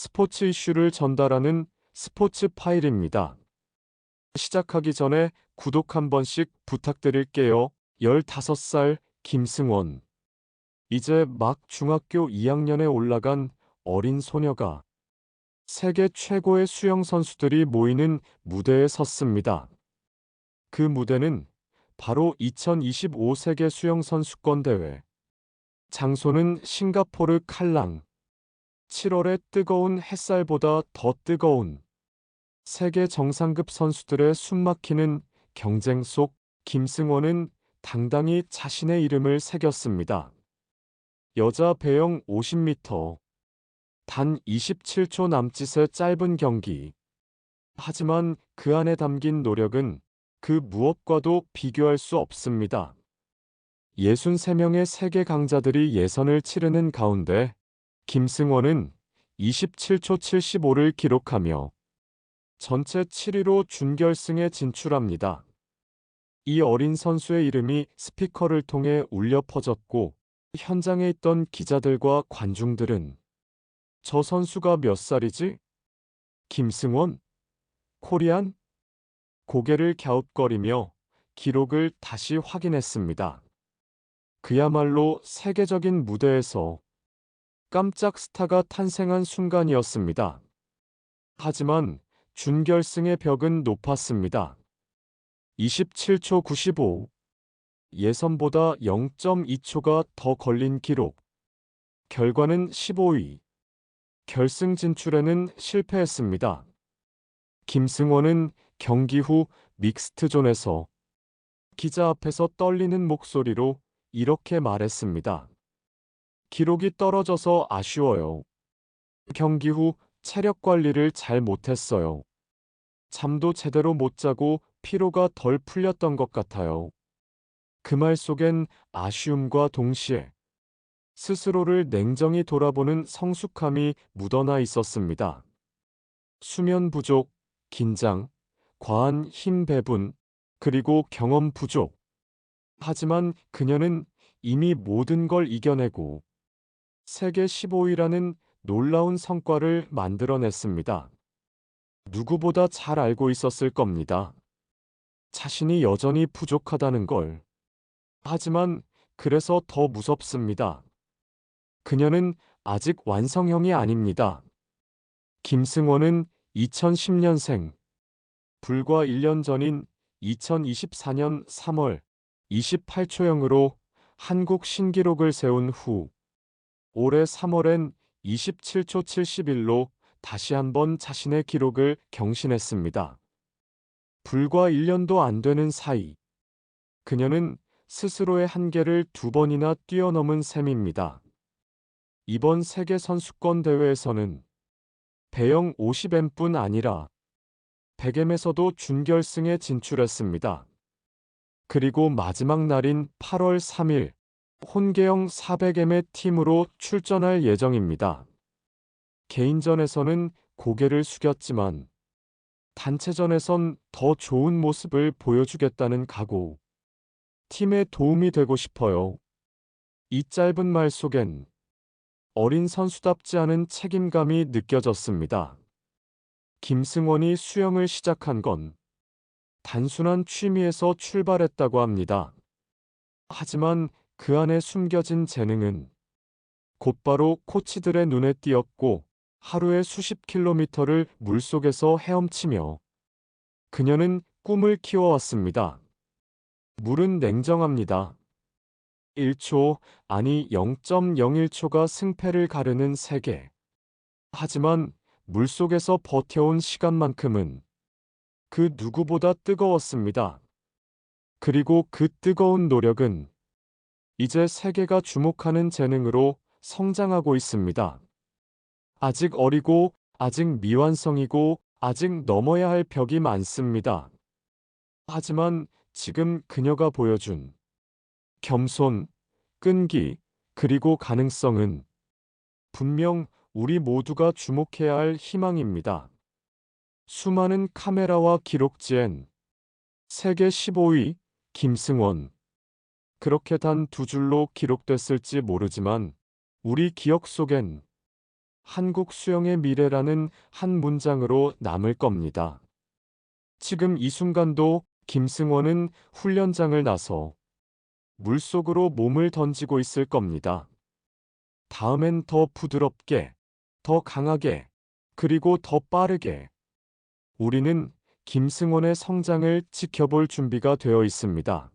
스포츠 이슈를 전달하는 스포츠 파일입니다. 시작하기 전에 구독 한 번씩 부탁드릴게요. 15살 김승원. 이제 막 중학교 2학년에 올라간 어린 소녀가 세계 최고의 수영 선수들이 모이는 무대에 섰습니다. 그 무대는 바로 2025 세계 수영 선수권 대회. 장소는 싱가포르 칼랑. 7월의 뜨거운 햇살보다 더 뜨거운 세계 정상급 선수들의 숨막히는 경쟁 속 김승원은 당당히 자신의 이름을 새겼습니다. 여자 배영 50m. 단 27초 남짓의 짧은 경기. 하지만 그 안에 담긴 노력은 그 무엇과도 비교할 수 없습니다. 63명의 세계 강자들이 예선을 치르는 가운데 김승원은 27초 75를 기록하며 전체 7위로 준결승에 진출합니다. 이 어린 선수의 이름이 스피커를 통해 울려 퍼졌고 현장에 있던 기자들과 관중들은 저 선수가 몇 살이지? 김승원? 코리안? 고개를 갸웃거리며 기록을 다시 확인했습니다. 그야말로 세계적인 무대에서 깜짝 스타가 탄생한 순간이었습니다. 하지만 준결승의 벽은 높았습니다. 27초 95. 예선보다 0.2초가 더 걸린 기록. 결과는 15위. 결승 진출에는 실패했습니다. 김승원은 경기 후 믹스트존에서 기자 앞에서 떨리는 목소리로 이렇게 말했습니다. 기록이 떨어져서 아쉬워요. 경기 후 체력 관리를 잘 못했어요. 잠도 제대로 못 자고 피로가 덜 풀렸던 것 같아요. 그 말 속엔 아쉬움과 동시에 스스로를 냉정히 돌아보는 성숙함이 묻어나 있었습니다. 수면 부족, 긴장, 과한 힘 배분, 그리고 경험 부족. 하지만 그녀는 이미 모든 걸 이겨내고 세계 15위라는 놀라운 성과를 만들어냈습니다. 누구보다 잘 알고 있었을 겁니다. 자신이 여전히 부족하다는 걸. 하지만 그래서 더 무섭습니다. 그녀는 아직 완성형이 아닙니다. 김승원은 2010년생. 불과 1년 전인 2024년 3월 28초형으로 한국 신기록을 세운 후 올해 3월엔 27초 71로 다시 한번 자신의 기록을 경신했습니다. 불과 1년도 안 되는 사이 그녀는 스스로의 한계를 두 번이나 뛰어넘은 셈입니다. 이번 세계 선수권 대회에서는 배영 50M뿐 아니라 100M에서도 준결승에 진출했습니다. 그리고 마지막 날인 8월 3일 혼계영 400M의 팀으로 출전할 예정입니다. 개인전에서는 고개를 숙였지만 단체전에선 더 좋은 모습을 보여주겠다는 각오. 팀에 도움이 되고 싶어요. 이 짧은 말 속엔 어린 선수답지 않은 책임감이 느껴졌습니다. 김승원이 수영을 시작한 건 단순한 취미에서 출발했다고 합니다. 하지만 그 안에 숨겨진 재능은 곧바로 코치들의 눈에 띄었고 하루에 수십 킬로미터를 물속에서 헤엄치며 그녀는 꿈을 키워왔습니다. 물은 냉정합니다. 1초, 아니 0.01초가 승패를 가르는 세계. 하지만 물속에서 버텨온 시간만큼은 그 누구보다 뜨거웠습니다. 그리고 그 뜨거운 노력은 이제 세계가 주목하는 재능으로 성장하고 있습니다. 아직 어리고 아직 미완성이고 아직 넘어야 할 벽이 많습니다. 하지만 지금 그녀가 보여준 겸손, 끈기, 그리고 가능성은 분명 우리 모두가 주목해야 할 희망입니다. 수많은 카메라와 기록지엔 세계 15위 김승원 그렇게 단 두 줄로 기록됐을지 모르지만 우리 기억 속엔 한국 수영의 미래라는 한 문장으로 남을 겁니다. 지금 이 순간도 김승원은 훈련장을 나서 물속으로 몸을 던지고 있을 겁니다. 다음엔 더 부드럽게, 더 강하게, 그리고 더 빠르게. 우리는 김승원의 성장을 지켜볼 준비가 되어 있습니다.